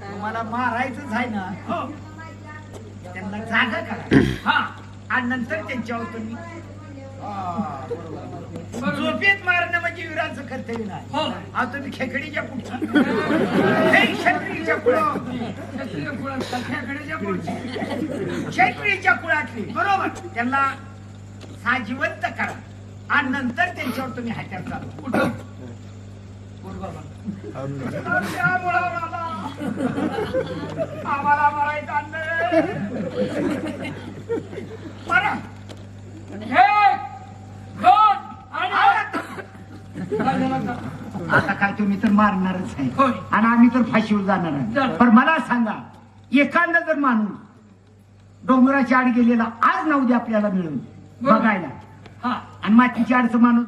तुम्हाला मारायचंच आहे ना हो. त्यांना जागा करा. हा. आणि नंतर त्यांच्यावर तुम्ही. झोपेत मारणं म्हणजे वीराचं कर्तव्य नाही. हो. तुम्ही खेकडीच्या पुढचा हे क्षत्रियच्या पुढची. क्षत्रियच्या कुळातली बरोबर. त्यांना साजिवंत करा. आणि नंतर त्यांच्यावर तुम्ही हत्यार चालू कुठं? आम्हाला मारायचं आता? काय तुम्ही तर मारणारच आहे होय. आणि आम्ही तर फाशीवर जाणार आहे जाणार. पण मला सांगा एखादा जर माणूस डोंगराच्या आड गेलेला आज ना उद्या आपल्याला मिळून. बघायला हा आणि मातीच्या आडचं माणूस